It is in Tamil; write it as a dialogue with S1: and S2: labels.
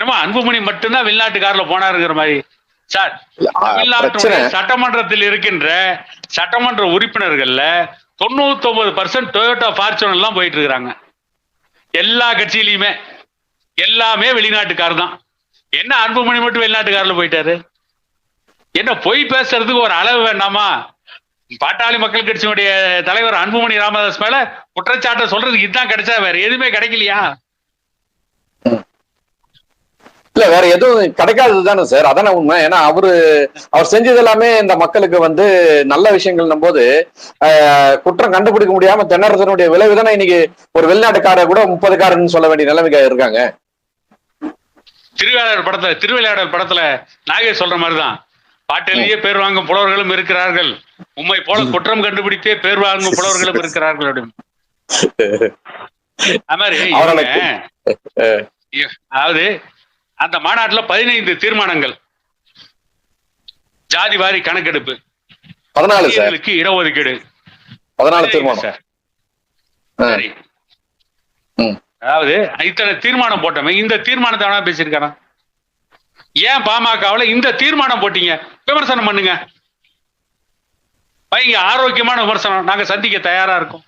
S1: என்னமோ அன்புமணி மட்டும்தான் வெளிநாட்டுக்காரில் போனாருங்கிற மாதிரி. சார் தமிழ்நாட்டுடைய சட்டமன்றத்தில் இருக்கின்ற சட்டமன்ற உறுப்பினர்கள்ல தொண்ணூத்தி ஒன்பது பர்சன்ட் டொயோட்டா ஃபார்ச்சுனர் எல்லாம் போயிட்டு இருக்கிறாங்க எல்லா கட்சியிலயுமே. எல்லாமே வெளிநாட்டுக்காரர் தான். என்ன அன்புமணி மட்டும் வெளிநாட்டுக்காரில் போயிட்டாரு? என்ன பொய் பேசுறதுக்கு ஒரு அளவு வேண்டாமா? பாட்டாளி மக்கள் கட்சியினுடைய தலைவர் அன்புமணி ராமதாஸ் மேல குற்றச்சாட்டை சொல்றதுக்கு இதுதான் கிடைச்சா வேற எதுவுமே கிடைக்கலையா?
S2: இல்ல வேற எதுவும் கிடைக்காதது தானே சார். அதானே உண்மை. ஏன்னா அவரு அவர் செஞ்சது எல்லாமே இந்த மக்களுக்கு வந்து நல்ல விஷயங்கள்னும் போது குற்றம் கண்டுபிடிக்க முடியாம திணறதனுடைய விளைவு தானே இன்னைக்கு ஒரு வெளிநாட்டுக்காரர் கூட முப்பதுக்காரன்னு சொல்ல வேண்டிய நிலைமைக்கு இருக்காங்க.
S1: திருவிளையாடல் படத்துல திருவிளையாடல் படத்துல நாகேஷ் சொல்ற மாதிரிதான். பாட்டிலேயே பேர் வாங்கும் புலவர்களும் இருக்கிறார்கள். உம்மை போல குற்றம் கண்டுபிடித்தே பேர் வாங்கும் புலவர்களும் இருக்கிறார்கள் அப்படின்னு. அது அந்த மாநாட்டுல பதினைந்து தீர்மானங்கள். ஜாதி வாரி கணக்கெடுப்பு.
S2: பதினாலு
S1: இடஒதுக்கீடு.
S2: பதினாலு தீர்மானம்.
S1: சார். அதாவது இத்தனை தீர்மானம் போட்டோமே. இந்த தீர்மானத்தை வேணா பேசியிருக்காரா ஏன் பாமகவுல இந்த தீர்மானம் போட்டீங்க? விமர்சனம் பண்ணுங்க. வைங்க ஆரோக்கியமான விமர்சனம். நாங்க சந்திக்க தயாரா இருக்கோம்.